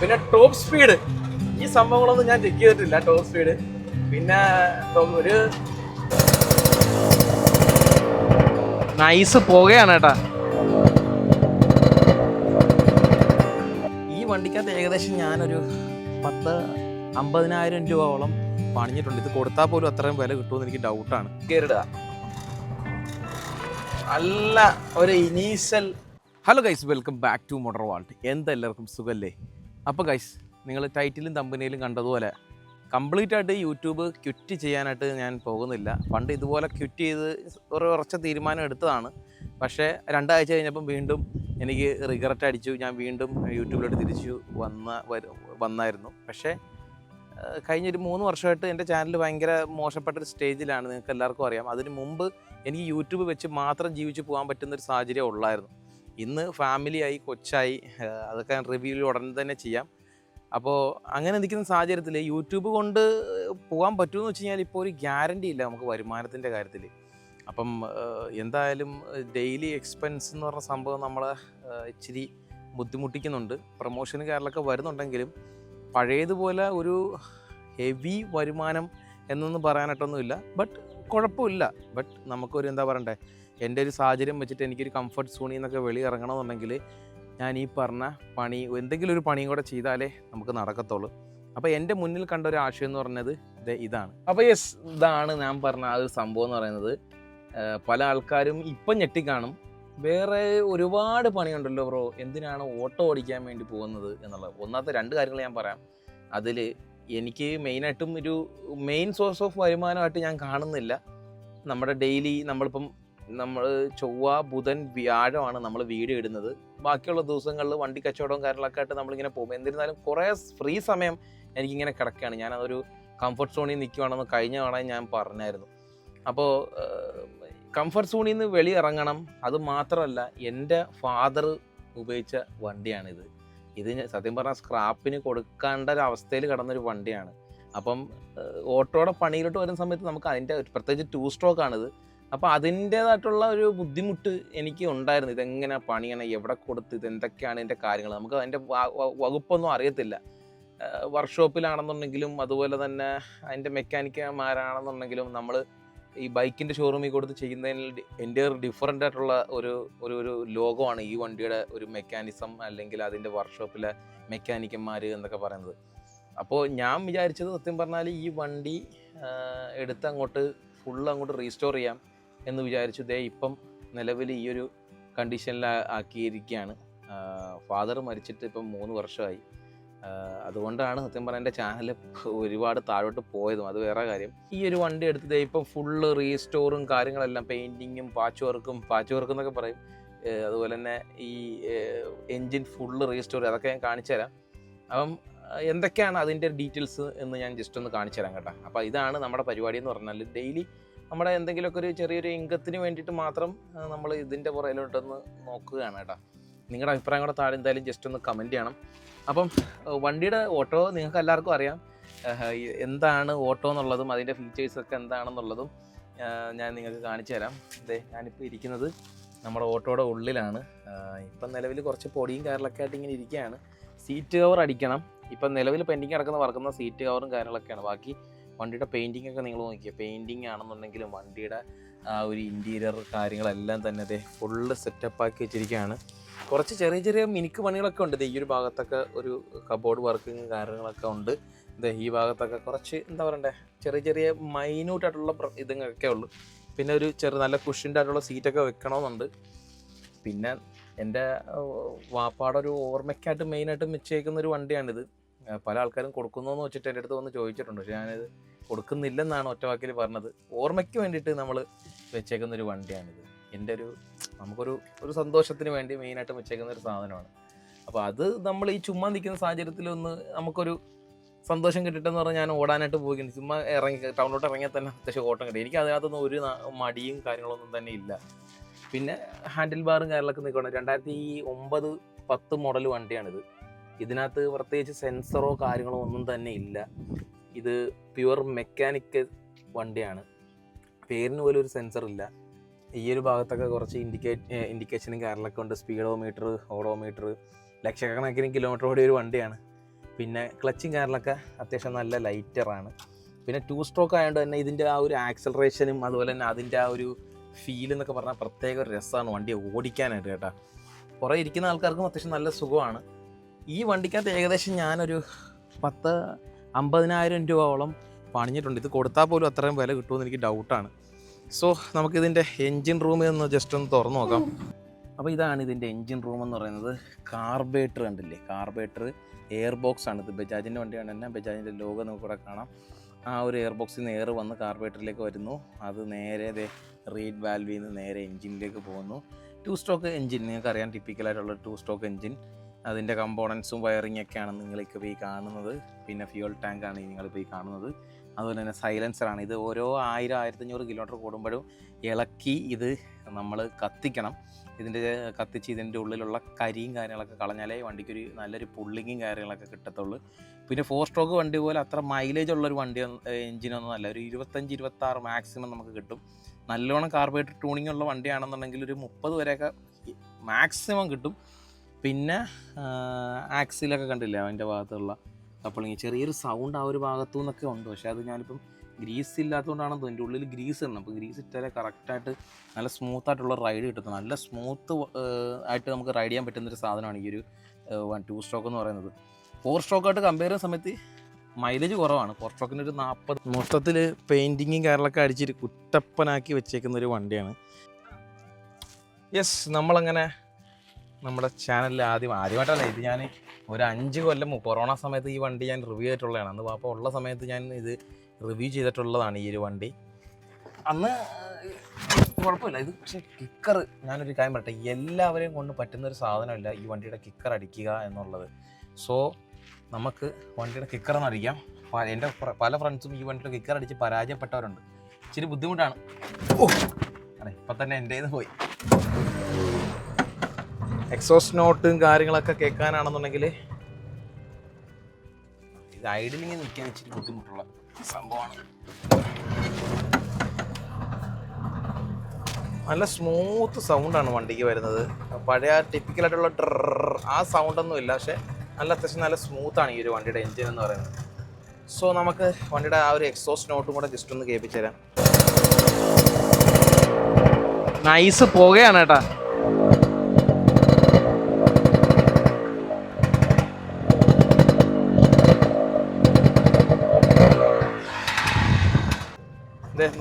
പിന്നെ top speed ഈ സംഭവങ്ങളൊന്നും ഞാൻ ചെക്ക് ചെയ്തിട്ടില്ല ടോപ്പ് സ്പീഡ് പിന്നെ ഒരു നൈസ് പുകയാണ് കേട്ടാ. ഈ വണ്ടിക്കകത്ത് ഏകദേശം ഞാനൊരു പത്ത് അമ്പതിനായിരം രൂപയോളം പണിഞ്ഞിട്ടുണ്ട്. ഇത് കൊടുത്താൽ പോലും അത്രയും വില കിട്ടുമെന്ന് എനിക്ക് ഡൗട്ടാണ് കയറിടുക. നല്ല ഒരു initial hello guys welcome back to motor vault എന്തെല്ലാവർക്കും സുഖല്ലേ? അപ്പോൾ ഗൈസ് നിങ്ങൾ ടൈറ്റിലും തമ്പനിയിലും കണ്ടതുപോലെ കംപ്ലീറ്റ് ആയിട്ട് യൂട്യൂബ് ക്വിറ്റ് ചെയ്യാനായിട്ട് ഞാൻ പോകുന്നില്ല. പണ്ട് ഇതുപോലെ ക്വിറ്റ് ചെയ്ത് ഒരു ഉറച്ച തീരുമാനം എടുത്തതാണ്. പക്ഷേ രണ്ടാഴ്ച കഴിഞ്ഞപ്പം വീണ്ടും എനിക്ക് റിഗ്രറ്റ് അടിച്ചു. ഞാൻ വീണ്ടും യൂട്യൂബിലോട്ട് തിരിച്ചു വന്ന വന്നായിരുന്നു. പക്ഷേ കഴിഞ്ഞൊരു മൂന്ന് വർഷമായിട്ട് എന്റെ ചാനൽ ഭയങ്കര മോശപ്പെട്ടൊരു സ്റ്റേജിലാണ് നിങ്ങൾക്ക് എല്ലാവർക്കും അറിയാം. അതിന് മുമ്പ് എനിക്ക് യൂട്യൂബ് വെച്ച് മാത്രം ജീവിച്ചു പോകാൻ പറ്റുന്നൊരു സാഹചര്യം ഉള്ളായിരുന്നു. ഇന്ന് ഫാമിലിയായി കൊച്ചായി അതൊക്കെ റിവ്യൂവിൽ ഉടനെ തന്നെ ചെയ്യാം. അപ്പോൾ അങ്ങനെ നിൽക്കുന്ന സാഹചര്യത്തിൽ യൂട്യൂബ് കൊണ്ട് പോകാൻ പറ്റുമെന്ന് വെച്ച് കഴിഞ്ഞാൽ ഇപ്പോൾ ഒരു ഗ്യാരണ്ടി ഇല്ല നമുക്ക് വരുമാനത്തിന്റെ കാര്യത്തിൽ അപ്പം എന്തായാലും ഡെയിലി എക്സ്പെൻസ് എന്ന് പറഞ്ഞ സംഭവം നമ്മളെ ഇച്ചിരി ബുദ്ധിമുട്ടിക്കുന്നുണ്ട്. പ്രൊമോഷന് കാര്യങ്ങളൊക്കെ വരുന്നുണ്ടെങ്കിലും പഴയതുപോലെ ഒരു ഹെവി വരുമാനം എന്നൊന്നും പറയാനായിട്ടൊന്നുമില്ല. ബട്ട് കുഴപ്പമില്ല. ബട്ട് നമുക്കൊരു എന്താ പറയണ്ടേ? എന്റെ ഒരു സാഹചര്യം വെച്ചിട്ട് എനിക്കൊരു കംഫർട്ട് സോണിൽ നിന്നൊക്കെ വെളി ഇറങ്ങണമെന്നുണ്ടെങ്കിൽ ഞാൻ ഈ പറഞ്ഞ പണി എന്തെങ്കിലും ഒരു പണിയും കൂടെ ചെയ്താലേ നമുക്ക് നടക്കത്തുള്ളൂ. അപ്പോൾ എന്റെ മുന്നിൽ കണ്ട ഒരു ആശയം എന്ന് പറഞ്ഞത് ഇത് ഇതാണ്. അപ്പോൾ യെസ് ഇതാണ് ഞാൻ പറഞ്ഞ ആ ഒരു സംഭവം എന്ന് പറയുന്നത്. പല ആൾക്കാരും ഇപ്പം ഞെട്ടിക്കാണും. വേറെ ഒരുപാട് പണിയുണ്ടല്ലോ ബ്രോ എന്തിനാണ് ഓട്ടോ ഓടിക്കാൻ വേണ്ടി പോകുന്നത് എന്നുള്ളത്? ഒന്നാമത്തെ രണ്ട് കാര്യങ്ങൾ ഞാൻ പറയാം. അതിൽ എനിക്ക് മെയിനായിട്ടും ഒരു മെയിൻ സോഴ്സ് ഓഫ് വരുമാനമായിട്ട് ഞാൻ കാണുന്നില്ല. നമ്മുടെ ഡെയിലി നമ്മളിപ്പം നമ്മൾ ചൊവ്വ ബുധൻ വ്യാഴമാണ് നമ്മൾ വീഡിയോ ഇടുന്നത്. ബാക്കിയുള്ള ദിവസങ്ങളിൽ വണ്ടി കച്ചവടവും കാര്യങ്ങളൊക്കെ ആയിട്ട് നമ്മളിങ്ങനെ പോകും. എന്നിരുന്നാലും കുറേ ഫ്രീ സമയം എനിക്കിങ്ങനെ കിടക്കുകയാണ്. ഞാനതൊരു കംഫർട്ട് സോണിൽ നിൽക്കുവാണെന്ന് കഴിഞ്ഞ തവണ ഞാൻ പറഞ്ഞായിരുന്നു. അപ്പോൾ കംഫർട്ട് സോണിൽ നിന്ന് വെളിയിറങ്ങണം അത് മാത്രമല്ല എന്റെ ഫാദർ ഉപയോഗിച്ച വണ്ടിയാണിത്. ഇത് സത്യം പറഞ്ഞാൽ സ്ക്രാപ്പിന് കൊടുക്കേണ്ട ഒരു അവസ്ഥയിൽ കിടന്നൊരു വണ്ടിയാണ്. അപ്പം ഓട്ടോയുടെ പണിയിലോട്ട് വരുന്ന സമയത്ത് നമുക്ക് അതിന്റെ പ്രത്യേകിച്ച് ടൂ സ്ട്രോക്ക് ആണിത്. അപ്പോൾ അതിന്റേതായിട്ടുള്ള ഒരു ബുദ്ധിമുട്ട് എനിക്ക് ഉണ്ടായിരുന്നു. ഇതെങ്ങനെ പണിയണം എവിടെ കൊടുത്ത്? ഇത് എന്തൊക്കെയാണ് ഇതിന്റെ കാര്യങ്ങൾ? നമുക്ക് അതിന്റെ വകുപ്പൊന്നും അറിയത്തില്ല. വർക്ക്ഷോപ്പിലാണെന്നുണ്ടെങ്കിലും അതുപോലെ തന്നെ അതിന്റെ മെക്കാനിക്കന്മാരാണെന്നുണ്ടെങ്കിലും നമ്മൾ ഈ ബൈക്കിന്റെ ഷോറൂമിൽ കൊടുത്ത് ചെയ്യുന്നതിൽ എന്റെ ഡിഫറന്റ് ആയിട്ടുള്ള ഒരു ഒരു ഒരു ലോകമാണ് ഈ വണ്ടിയുടെ ഒരു മെക്കാനിസം അല്ലെങ്കിൽ അതിന്റെ വർക്ക്ഷോപ്പിലെ മെക്കാനിക്കന്മാർ എന്നൊക്കെ പറയുന്നത്. അപ്പോൾ ഞാൻ വിചാരിച്ചത് സത്യം പറഞ്ഞാൽ ഈ വണ്ടി എടുത്ത് അങ്ങോട്ട് ഫുള്ള് അങ്ങോട്ട് റീസ്റ്റോർ ചെയ്യാം. എന്ന് വിചാരിച്ചു ദേ ഇപ്പം നിലവിൽ ഈ ഒരു കണ്ടീഷനിൽ ആക്കിയിരിക്കുകയാണ്. ഫാദർ മരിച്ചിട്ട് ഇപ്പം മൂന്ന് വർഷമായി. അതുകൊണ്ടാണ് സത്യം പറഞ്ഞാൽ എന്റെ ചാനൽ ഒരുപാട് താഴോട്ട് പോയതും. അത് വേറെ കാര്യം. ഈ ഒരു വണ്ടി എടുത്ത് ദേ ഇപ്പം ഫുള്ള് റീസ്റ്റോറും കാര്യങ്ങളെല്ലാം പെയിന്റിങ്ങും പാച്ച് വർക്കും പാച്ച് വർക്ക് എന്നൊക്കെ പറയും. അതുപോലെ തന്നെ ഈ എൻജിൻ ഫുള്ള് റീസ്റ്റോർ അതൊക്കെ ഞാൻ കാണിച്ചു തരാം. അപ്പം എന്തൊക്കെയാണ് അതിന്റെ ഡീറ്റെയിൽസ് എന്ന് ഞാൻ ജസ്റ്റ് ഒന്ന് കാണിച്ചു തരാം കേട്ടോ. അപ്പോൾ ഇതാണ് നമ്മുടെ പരിപാടി എന്ന് പറഞ്ഞാൽ ഡെയിലി നമ്മുടെ എന്തെങ്കിലുമൊക്കെ ഒരു ചെറിയൊരു ഇൻകത്തിന് വേണ്ടിയിട്ട് മാത്രം നമ്മൾ ഇതിന്റെ പുറയിലോട്ടൊന്ന് നോക്കുകയാണ് കേട്ടോ. നിങ്ങളുടെ അഭിപ്രായം കൂടെ താഴെ എന്തായാലും ജസ്റ്റ് ഒന്ന് കമന്റ് ചെയ്യണം. അപ്പം വണ്ടിയുടെ ഓട്ടോ നിങ്ങൾക്ക് എല്ലാവർക്കും അറിയാം. എന്താണ് ഓട്ടോ എന്നുള്ളതും അതിന്റെ ഫീച്ചേഴ്സൊക്കെ എന്താണെന്നുള്ളതും ഞാൻ നിങ്ങൾക്ക് കാണിച്ചു തരാം. അതെ ഞാനിപ്പോൾ ഇരിക്കുന്നത് നമ്മുടെ ഓട്ടോയുടെ ഉള്ളിലാണ്. ഇപ്പം നിലവിൽ കുറച്ച് പൊടിയും കാര്യങ്ങളൊക്കെ ആയിട്ട് ഇങ്ങനെ ഇരിക്കുകയാണ്. സീറ്റ് കവർ അടിക്കണം. ഇപ്പം നിലവിൽ പെൻഡിങ് കിടക്കുന്ന വർക്കുന്ന സീറ്റ് കവറും കാര്യങ്ങളൊക്കെയാണ്. ബാക്കി വണ്ടിയുടെ പെയിന്റിംഗ് ഒക്കെ നിങ്ങൾ നോക്കിയ? പെയിന്റിങ് ആണെന്നുണ്ടെങ്കിലും വണ്ടിയുടെ ആ ഒരു ഇന്റീരിയർ കാര്യങ്ങളെല്ലാം തന്നെ അതെ ഫുള്ള് സെറ്റപ്പ് ആക്കി വെച്ചിരിക്കുകയാണ്. കുറച്ച് ചെറിയ ചെറിയ മിനിക്ക് പണികളൊക്കെ ഉണ്ട്. ഈ ഒരു ഭാഗത്തൊക്കെ ഒരു കബോർഡ് വർക്കിങ് കാര്യങ്ങളൊക്കെ ഉണ്ട്. ദേ ഈ ഭാഗത്തൊക്കെ കുറച്ച് എന്താ പറയണ്ടേ? ചെറിയ ചെറിയ മൈന്യൂട്ടായിട്ടുള്ള ഇതൊക്കെ ഉള്ളു. പിന്നെ ഒരു ചെറു നല്ല കുഷിന്റെ ആയിട്ടുള്ള സീറ്റൊക്കെ വെക്കണമെന്നുണ്ട്. പിന്നെ എന്റെ വാപ്പാടെ ഒരു ഓർമ്മയ്ക്കായിട്ട് മെയിനായിട്ട് വെച്ചേക്കുന്ന ഒരു വണ്ടിയാണിത്. പല ആൾക്കാരും കൊടുക്കുന്നോന്ന് വെച്ചിട്ട് എന്റെ അടുത്ത് വന്ന് ചോദിച്ചിട്ടുണ്ട്. പക്ഷേ ഞാനത് കൊടുക്കുന്നില്ലെന്നാണ് ഒറ്റവാക്കിൽ പറഞ്ഞത്. ഓർമ്മയ്ക്ക് വേണ്ടിയിട്ട് നമ്മൾ വെച്ചേക്കുന്ന ഒരു വണ്ടിയാണിത്. എന്റെ ഒരു നമുക്കൊരു ഒരു സന്തോഷത്തിന് വേണ്ടി മെയിനായിട്ട് വെച്ചേക്കുന്ന ഒരു സാധനമാണ്. അപ്പോൾ അത് നമ്മൾ ഈ ചുമ്മാ നിൽക്കുന്ന സാഹചര്യത്തിൽ ഒന്ന് നമുക്കൊരു സന്തോഷം കിട്ടിട്ടെന്ന് പറഞ്ഞാൽ ഞാൻ ഓടാനായിട്ട് പോയി ചുമ്മാ ഇറങ്ങി ടൗണിലോട്ട് ഇറങ്ങിയാൽ തന്നെ അത്യാവശ്യം ഓട്ടം കിട്ടി. എനിക്ക് അതിനകത്തൊന്നും ഒരു മടിയും കാര്യങ്ങളൊന്നും തന്നെ ഇല്ല. പിന്നെ ഹാൻഡിൽ ബാറും കാര്യങ്ങളൊക്കെ നിൽക്കണം രണ്ടായിരത്തി ഒമ്പത് പത്ത് മോഡൽ വണ്ടിയാണിത്. ഇതിനകത്ത് പ്രത്യേകിച്ച് സെൻസറോ കാര്യങ്ങളോ ഒന്നും തന്നെ ഇല്ല. ഇത് പ്യുവർ മെക്കാനിക്കൽ വണ്ടിയാണ്. പേരിന് പോലും ഒരു സെൻസർ ഇല്ല. ഈ ഒരു ഭാഗത്തൊക്കെ കുറച്ച് ഇൻഡിക്കേറ്റ് ഇൻഡിക്കേഷനും കാര്യങ്ങളൊക്കെ ഉണ്ട്. സ്പീഡോ മീറ്റർ സ്പീഡോമീറ്റർ ഓഡോമീറ്റർ ലക്ഷക്കണക്കിന് കിലോമീറ്റർ ഓടിയ ഒരു വണ്ടിയാണ്. പിന്നെ ക്ലച്ചിങ് കാര്യങ്ങളൊക്കെ അത്യാവശ്യം നല്ല ലൈറ്ററാണ് പിന്നെ ടു സ്ട്രോക്ക് ആയതുകൊണ്ട് തന്നെ ഇതിന്റെ ആ ഒരു ആക്സലറേഷനും അതുപോലെ തന്നെ അതിന്റെ ആ ഒരു ഫീൽ എന്നൊക്കെ പറഞ്ഞാൽ പ്രത്യേക ഒരു രസമാണ് വണ്ടി ഓടിക്കാനായിട്ട് കേട്ടോ. കുറേ ഇരിക്കുന്ന ആൾക്കാർക്കും അത്യാവശ്യം നല്ല സുഖമാണ്. ഈ വണ്ടിക്കകത്ത് ഏകദേശം ഞാനൊരു പത്ത് അമ്പതിനായിരം രൂപയോളം പണിഞ്ഞിട്ടുണ്ട്. ഇത് കൊടുത്താൽ പോലും അത്രയും വില കിട്ടുമെന്ന് എനിക്ക് ഡൗട്ടാണ്. സോ നമുക്കിതിന്റെ എൻജിൻ റൂമിൽ നിന്ന് ജസ്റ്റ് ഒന്ന് തുറന്നു നോക്കാം. അപ്പോൾ ഇതാണ് ഇതിന്റെ എൻജിൻ റൂം എന്ന് പറയുന്നത്. കാർബേറ്റർ കണ്ടില്ലേ? കാർബേറ്റർ എയർ ബോക്സ് ആണ് ഇത്. ബജാജിന്റെ വണ്ടിയാണ് തന്നെ ബജാജിന്റെ ലോഗോ നമുക്ക് ഇവിടെ കാണാം. ആ ഒരു എയർ ബോക്സിൽ നിന്ന് എയർ വന്ന് കാർബേറ്ററിലേക്ക് വരുന്നു. അത് നേരെ ദേ റീഡ് വാൽവിൽ നിന്ന് നേരെ എൻജിനിലേക്ക് പോകുന്നു. ടു സ്ട്രോക്ക് എൻജിൻ നിങ്ങൾക്കറിയാം ടിപ്പിക്കലായിട്ടുള്ള ടു സ്ട്രോക്ക് എൻജിൻ അതിന്റെ കമ്പോണൻസും വയറിംഗ് ഒക്കെയാണ് നിങ്ങളിപ്പോൾ ഈ കാണുന്നത്. പിന്നെ ഫ്യൂൽ ടാങ്കാണ് നിങ്ങളിപ്പോൾ ഈ കാണുന്നത്. അതുപോലെ തന്നെ സൈലൻസറാണ് ഇത് ഓരോ ആയിരം ആയിരത്തഞ്ഞൂറ് കിലോമീറ്റർ കൂടുമ്പോഴും ഇളക്കി ഇത് നമ്മൾ കത്തിക്കണം. ഇതിന്റെ കത്തിച്ച് ഇതിന്റെ ഉള്ളിലുള്ള കരിയും കാര്യങ്ങളൊക്കെ കളഞ്ഞാലേ വണ്ടിക്കൊരു നല്ലൊരു പുള്ളിങ്ങും കാര്യങ്ങളൊക്കെ കിട്ടത്തുള്ളൂ. പിന്നെ ഫോർ സ്ട്രോക്ക് വണ്ടി പോലെ അത്ര മൈലേജ് ഉള്ളൊരു വണ്ടി എഞ്ചിനൊന്നും അല്ല. ഒരു ഇരുപത്തഞ്ച് ഇരുപത്താറ് മാക്സിമം നമുക്ക് കിട്ടും. നല്ലോണം കാർബറേറ്റർ ട്യൂണിംഗ് ഉള്ള വണ്ടിയാണെന്നുണ്ടെങ്കിൽ ഒരു മുപ്പത് വരെയൊക്കെ മാക്സിമം കിട്ടും. പിന്നെ ആക്സിലൊക്കെ കണ്ടില്ലേ അതിന്റെ ഭാഗത്തുള്ള? കപ്പിളിങ് ചെറിയൊരു സൗണ്ട് ആ ഒരു ഭാഗത്തു നിന്നൊക്കെ ഉണ്ട്. പക്ഷേ അത് ഞാനിപ്പം ഗ്രീസ് ഇല്ലാത്തതുകൊണ്ടാണെന്ന് എന്റെ ഉള്ളിൽ ഗ്രീസ് ഇടണം അപ്പോൾ ഗ്രീസ് ഇട്ടാലേ കറക്റ്റായിട്ട് നല്ല സ്മൂത്ത് ആയിട്ടുള്ള റൈഡ് കിട്ടുന്നത് നല്ല സ്മൂത്ത് ആയിട്ട് നമുക്ക് റൈഡ് ചെയ്യാൻ പറ്റുന്നൊരു സാധനമാണ് ഈ ഒരു വൺ ടു സ്ട്രോക്ക് എന്ന് പറയുന്നത്. ഫോർ സ്ട്രോക്കായിട്ട് കമ്പയർ ചെയ്യുന്ന സമയത്ത് മൈലേജ് കുറവാണ്. ഫോർ സ്ട്രോക്കിന് ഒരു നാൽപ്പത് മൊത്തത്തിൽ പെയിന്റിങ്ങും കാര്യങ്ങളൊക്കെ അടിച്ചിട്ട് കുറ്റപ്പനാക്കി വെച്ചേക്കുന്ന ഒരു വണ്ടിയാണ്. യെസ് നമ്മളങ്ങനെ നമ്മുടെ ചാനലിൽ ആദ്യം ആദ്യമായിട്ടല്ല ഇത് ഞാൻ ഒരു അഞ്ച് കൊല്ലം കൊറോണ സമയത്ത് ഈ വണ്ടി ഞാൻ റിവ്യൂ ചെയ്തിട്ടുള്ളതാണ്. അന്ന് അപ്പോൾ ഉള്ള സമയത്ത് ഞാൻ ഇത് റിവ്യൂ ചെയ്തിട്ടുള്ളതാണ് ഈ ഒരു വണ്ടി. അന്ന് കുഴപ്പമില്ല. ഇത് പക്ഷേ കിക്കർ ഞാനൊരു കാര്യം പറയട്ടെ. എല്ലാവരെയും കൊണ്ട് പറ്റുന്ന ഒരു സാധനമല്ല ഈ വണ്ടിയുടെ കിക്കർ അടിക്കുക എന്നുള്ളത്. സോ നമുക്ക് വണ്ടിയുടെ കിക്കർ എന്ന് അടിക്കാം. എന്റെ പല ഫ്രണ്ട്സും ഈ വണ്ടിയുടെ കിക്കർ അടിച്ച് പരാജയപ്പെട്ടവരുണ്ട്. ഇച്ചിരി ബുദ്ധിമുട്ടാണ്. ഓ! അതെ ഇപ്പം തന്നെ എന്റെ പോയി. എക്സോസ്റ്റ് നോട്ടും കാര്യങ്ങളൊക്കെ കേൾക്കാനാണെന്നുണ്ടെങ്കിൽ ഇത് ഐഡലിങ് നിൽക്കാൻ ഇച്ചിരി ബുദ്ധിമുട്ടുള്ള സംഭവമാണ്. നല്ല സ്മൂത്ത് സൗണ്ടാണ് വണ്ടിക്ക് വരുന്നത്. പഴയ ടിപ്പിക്കലായിട്ടുള്ള ഡ്രർ ആ സൗണ്ടൊന്നും ഇല്ല. പക്ഷേ നല്ല അത്യാവശ്യം നല്ല സ്മൂത്താണ് ഈ ഒരു വണ്ടിയുടെ എൻജിൻ എന്ന് പറയുന്നത്. സോ നമുക്ക് വണ്ടിയുടെ ആ ഒരു എക്സോസ്റ്റ് നോട്ടും കൂടെ ജസ്റ്റ് ഒന്ന് കേൾപ്പിച്ചു തരാം. നൈസ് പോകുകയാണ് കേട്ടാ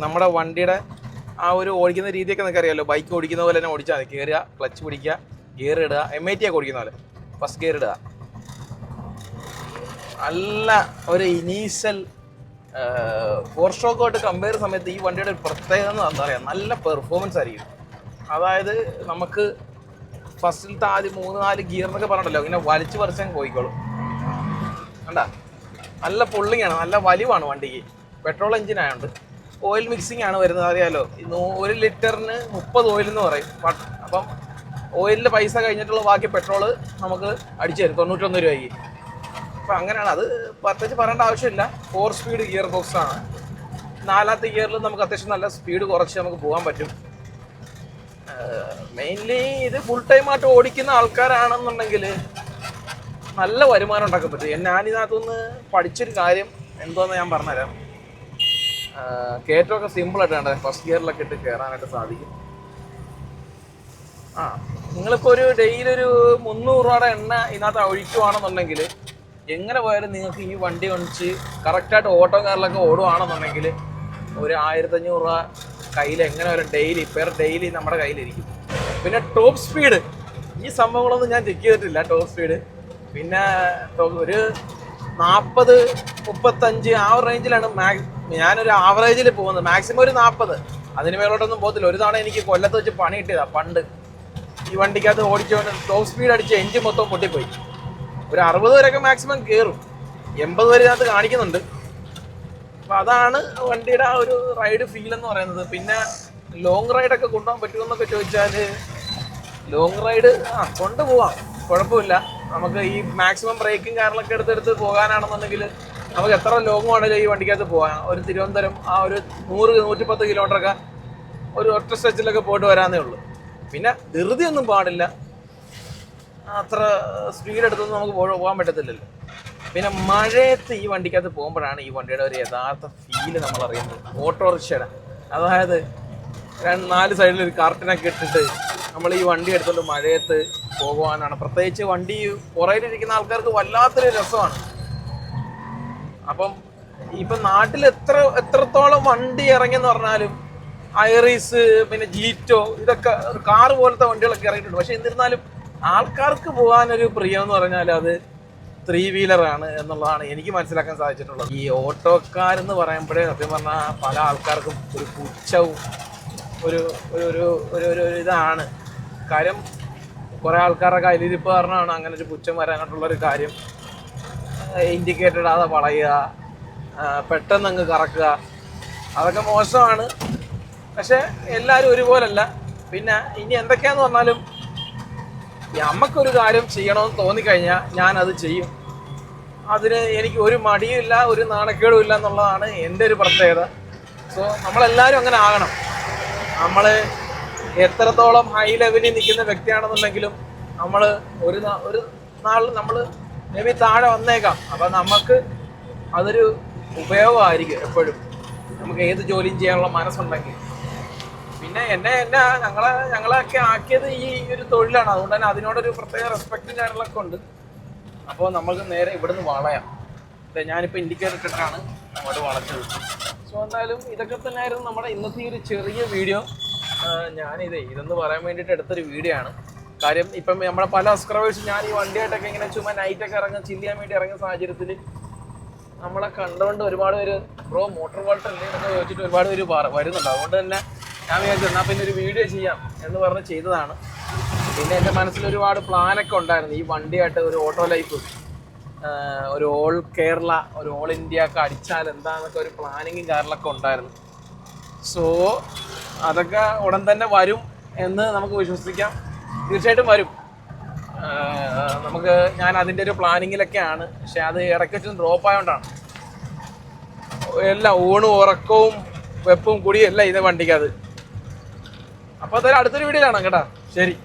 നമ്മുടെ വണ്ടിയുടെ ആ ഒരു ഓടിക്കുന്ന രീതിയൊക്കെ നിങ്ങൾക്ക് അറിയാമല്ലോ ബൈക്ക് ഓടിക്കുന്ന പോലെ തന്നെ ഓടിച്ചാൽ മതി. കയറുക ക്ലച്ച് പിടിക്കുക ഗിയർ ഇടുക എം ഐ ടി ഒക്കെ ഓടിക്കുന്ന പോലെ. ഫസ്റ്റ് ഗിയർ ഇടുക. നല്ല ഒരു ഇനീഷ്യൽ ഫോർ സ്ട്രോക്കുമായിട്ട് കമ്പയർ സമയത്ത് ഈ വണ്ടിയുടെ ഒരു പ്രത്യേകത എന്താ പറയുക നല്ല പെർഫോമൻസ് ആയിരിക്കും. അതായത് നമുക്ക് ഫസ്റ്റിലത്തെ ആദ്യം മൂന്ന് നാല് ഗിയർ എന്നൊക്കെ പറഞ്ഞിട്ടല്ലോ. ഇങ്ങനെ വലിച്ചു പറിച്ചാൽ പോയിക്കോളും. കണ്ട? നല്ല പൊള്ളിങ്ങാണ് നല്ല വലിവാണ് വണ്ടിക്ക്. പെട്രോൾ എഞ്ചിൻ ആയതുകൊണ്ട് ഓയിൽ മിക്സിംഗ് ആണ് വരുന്നത്. അറിയാലോ? ഒരു ലിറ്ററിന് മുപ്പത് ഓയിൽ എന്ന് പറയും. അപ്പം ഓയിലിന്റെ പൈസ കഴിഞ്ഞിട്ടുള്ള ബാക്കി പെട്രോൾ നമുക്ക് അടിച്ചു തരും. തൊണ്ണൂറ്റൊന്ന് രൂപയ്ക്ക്. അപ്പം അങ്ങനെയാണ്. അത് പ്രത്യേകിച്ച് പറയേണ്ട ആവശ്യമില്ല. ഫോർ സ്പീഡ് ഗിയർ ബോക്സ് ആണ്. നാലാമത്തെ ഗിയറിൽ നമുക്ക് അത്യാവശ്യം നല്ല സ്പീഡ് കുറച്ച് നമുക്ക് പോകാൻ പറ്റും. മെയിൻലി ഇത് ഫുൾ ടൈം ആയിട്ട് ഓടിക്കുന്ന ആൾക്കാരാണെന്നുണ്ടെങ്കിൽ നല്ല വരുമാനം ഉണ്ടാക്കാൻ പറ്റും. ഞാനിതിനകത്തുനിന്ന് പഠിച്ചൊരു കാര്യം എന്തോന്ന് ഞാൻ പറഞ്ഞുതരാം. കയറ്റമൊക്കെ സിമ്പിളായിട്ട് വേണ്ടത് ഫസ്റ്റ് ഗിയറിലൊക്കെ ഇട്ട് കയറാനായിട്ട് സാധിക്കും. ആ നിങ്ങളിപ്പോൾ ഒരു ഡെയിലി ഒരു മുന്നൂറ് രൂപയുടെ എണ്ണ ഇതിനകത്ത് ഒഴിക്കുവാണെന്നുണ്ടെങ്കിൽ എങ്ങനെ പോയാലും നിങ്ങൾക്ക് ഈ വണ്ടി ഒന്നിച്ച് കറക്റ്റായിട്ട് ഓട്ടോ കാറിലൊക്കെ ഓടുവാണെന്നുണ്ടെങ്കിൽ ഒരു ആയിരത്തഞ്ഞൂറ് രൂപ കയ്യിൽ എങ്ങനെ വരും? ഡെയിലി പെർ ഡെയിലി നമ്മുടെ കയ്യിലിരിക്കും. പിന്നെ ടോപ്പ് സ്പീഡ് ഈ സംഭവങ്ങളൊന്നും ഞാൻ ചെക്ക് ചെയ്തിട്ടില്ല ടോപ്പ് സ്പീഡ് പിന്നെ ഒരു നാൽപ്പത് മുപ്പത്തഞ്ച് ആ ഒരു റേഞ്ചിലാണ് മാക്സ് ഞാനൊരു ആവറേജിൽ പോകുന്നത് മാക്സിമം ഒരു നാൽപ്പത് അതിന് മേലോട്ടൊന്നും പോകത്തില്ല. ഒരു തവണ എനിക്ക് കൊല്ലത്ത് വെച്ച് പണി കിട്ടിയതാണ് പണ്ട്. ഈ വണ്ടിക്കകത്ത് ഓടിച്ചുകൊണ്ട് ടോപ്പ് സ്പീഡ് അടിച്ച് എഞ്ചിൻ മൊത്തം പൊട്ടിപ്പോയി. ഒരു അറുപത് വരെയൊക്കെ മാക്സിമം കയറും എൺപത് വരെ ഇതിനകത്ത് കാണിക്കുന്നുണ്ട്. അപ്പം അതാണ് വണ്ടിയുടെ ആ ഒരു റൈഡ് ഫീൽ എന്ന് പറയുന്നത്. പിന്നെ ലോങ് റൈഡൊക്കെ കൊണ്ടുപോകാൻ പറ്റുമെന്നൊക്കെ ചോദിച്ചാൽ ലോങ് റൈഡ് ആ കൊണ്ടുപോവാം. കുഴപ്പമില്ല. നമുക്ക് ഈ മാക്സിമം ബ്രേക്കും കാറിലൊക്കെ എടുത്തെടുത്ത് പോകാനാണെന്നുണ്ടെങ്കിൽ നമുക്ക് എത്ര ലോങ് വേണമെങ്കിലും ഈ വണ്ടിക്കകത്ത് പോകാം ഒരു തിരുവനന്തപുരം ആ ഒരു നൂറ് നൂറ്റിപ്പത്ത് കിലോമീറ്ററൊക്കെ ഒരു ഒറ്റ സ്ട്രെച്ചിലൊക്കെ പോയിട്ട് വരാന്നേ ഉള്ളൂ. പിന്നെ ധൃതിയൊന്നും പാടില്ല. അത്ര സ്പീഡ് എടുത്തൊന്നും നമുക്ക് പോകാൻ പറ്റത്തില്ലല്ലോ. പിന്നെ മഴയത്ത് ഈ വണ്ടിക്കകത്ത് പോകുമ്പോഴാണ് ഈ വണ്ടിയുടെ ഒരു യഥാർത്ഥ ഫീൽ നമ്മൾ അറിയുന്നത്. ഓട്ടോറിക്ഷയുടെ. അതായത് രണ്ട് നാല് സൈഡിൽ ഒരു കാർട്ടിനൊക്കെ ഇട്ടിട്ട് നമ്മൾ ഈ വണ്ടി എടുത്തുകൊണ്ട് മഴയത്ത് പോകുവാനാണ്. പ്രത്യേകിച്ച് വണ്ടി പുറയിലിരിക്കുന്ന ആൾക്കാർക്ക് വല്ലാത്തൊരു രസമാണ്. അപ്പം ഇപ്പൊ നാട്ടിൽ എത്ര എത്രത്തോളം വണ്ടി ഇറങ്ങിയെന്ന് പറഞ്ഞാലും ഐറിസ് പിന്നെ ജീറ്റോ ഇതൊക്കെ കാർ പോലത്തെ വണ്ടികളൊക്കെ ഇറങ്ങിയിട്ടുണ്ട്. പക്ഷെ എന്നിരുന്നാലും ആൾക്കാർക്ക് പോകാനൊരു പ്രിയം എന്ന് പറഞ്ഞാൽ അത് ത്രീ വീലറാണ് എന്നുള്ളതാണ് എനിക്ക് മനസ്സിലാക്കാൻ സാധിച്ചിട്ടുള്ളത്. ഈ ഓട്ടോക്കാരെന്ന് പറയുമ്പോഴേ സത്യം പറഞ്ഞാൽ പല ആൾക്കാർക്കും ഒരു പുച്ഛവും ഒരു ഒരു ഒരു ഒരു ഒരു ഇതാണ്. കാര്യം കുറേ ആൾക്കാരുടെ കയ്യിലിരിപ്പ് കാരണമാണ് അങ്ങനെ ഒരു പുച്ഛം വരാനായിട്ടുള്ളൊരു കാര്യം. ഇൻഡിക്കേറ്റർ ഇടാതെ വളയുക പെട്ടെന്ന് അങ്ങ് കറക്കുക. അതൊക്കെ മോശമാണ്. പക്ഷെ എല്ലാവരും ഒരുപോലല്ല. പിന്നെ ഇനി എന്തൊക്കെയാന്ന് പറഞ്ഞാലും ഈ അമ്മക്കൊരു കാര്യം ചെയ്യണമെന്ന് തോന്നിക്കഴിഞ്ഞാൽ ഞാൻ അത് ചെയ്യും. അതിന് എനിക്ക് ഒരു മടിയും ഇല്ല ഒരു നാണക്കേടും ഇല്ല എന്നുള്ളതാണ് എന്റെ ഒരു പ്രത്യേകത. സോ നമ്മളെല്ലാവരും അങ്ങനെ ആകണം. നമ്മൾ എത്രത്തോളം ഹൈ ലെവലിൽ നിൽക്കുന്ന വ്യക്തിയാണെന്നുണ്ടെങ്കിലും നമ്മൾ ഒരു ഒരു നാളിൽ നമ്മൾ മേ ബി താഴെ വന്നേക്കാം. അപ്പം നമുക്ക് അതൊരു ഉപയോഗമായിരിക്കും എപ്പോഴും. നമുക്ക് ഏത് ജോലിയും ചെയ്യാനുള്ള മനസ്സുണ്ടെങ്കിൽ. പിന്നെ എന്നെ എന്നെ ഞങ്ങളെ ഞങ്ങളെയൊക്കെ ആക്കിയത് ഈ ഒരു തൊഴിലാണ്. അതുകൊണ്ട് തന്നെ അതിനോടൊരു പ്രത്യേക റെസ്പെക്റ്റും കാര്യങ്ങളൊക്കെ ഉണ്ട്. അപ്പോൾ നമുക്ക് നേരെ ഇവിടുന്ന് വളയാം. ഞാനിപ്പോൾ ഇൻഡിക്കേറ്റർ ഇട്ടിട്ടാണ് അങ്ങോട്ട് വളച്ചത്. സോ എന്തായാലും ഇതൊക്കെ തന്നെയായിരുന്നു നമ്മുടെ ഇന്നത്തെ ഈ ഒരു ചെറിയ വീഡിയോ ഞാനിതേ ഇതെന്ന് പറയാൻ വേണ്ടിയിട്ട് എടുത്തൊരു വീഡിയോ ആണ്. കാര്യം ഇപ്പം നമ്മുടെ പല സബ്സ്ക്രൈബേഴ്സും ഞാൻ ഈ വണ്ടിയായിട്ടൊക്കെ ഇങ്ങനെ ചുമ്മാ നൈറ്റൊക്കെ ഇറങ്ങാൻ ചില്ല് ചെയ്യാൻ വേണ്ടി ഇറങ്ങിയ സാഹചര്യത്തിൽ നമ്മളെ കണ്ടുകൊണ്ട് ഒരുപാട് പേര് ബ്രോ മോട്ടോർ വാൾട്ട് അല്ലേ? എന്നൊക്കെ ചോദിച്ചിട്ട് ഒരുപാട് പേര് വരുന്നുണ്ട്. അതുകൊണ്ട് തന്നെ ഞാൻ വിചാരിച്ചു എന്നാൽ പിന്നെ ഒരു വീഡിയോ ചെയ്യാം എന്ന് പറഞ്ഞ് ചെയ്തതാണ്. പിന്നെ എന്റെ മനസ്സിൽ ഒരുപാട് പ്ലാനൊക്കെ ഉണ്ടായിരുന്നു. ഈ വണ്ടിയായിട്ട് ഒരു ഓട്ടോ ലൈഫ് ഒരു ഓൾ കേരള ഒരു ഓൾ ഇന്ത്യ ഒക്കെ അടിച്ചാൽ എന്താന്നൊക്കെ ഒരു പ്ലാനിങ്ങും കാര്യങ്ങളൊക്കെ ഉണ്ടായിരുന്നു. സോ അതൊക്കെ ഉടൻ തന്നെ വരും എന്ന് നമുക്ക് വിശ്വസിക്കാം. തീർച്ചയായിട്ടും വരും. നമുക്ക് ഞാൻ അതിന്റെ ഒരു പ്ലാനിങ്ങിലൊക്കെയാണ്. പക്ഷെ അത് ഇടയ്ക്ക് ഡ്രോപ്പ് ആയതുകൊണ്ടാണ് എല്ലാം ഊണും ഉറക്കവും വെപ്പും കൂടിയല്ല എല്ലാം ഇത് വണ്ടിക്കത് അപ്പോൾ അതൊരു അടുത്തൊരു വീഡിയോയിലാണ് കേട്ടോ. ശരി.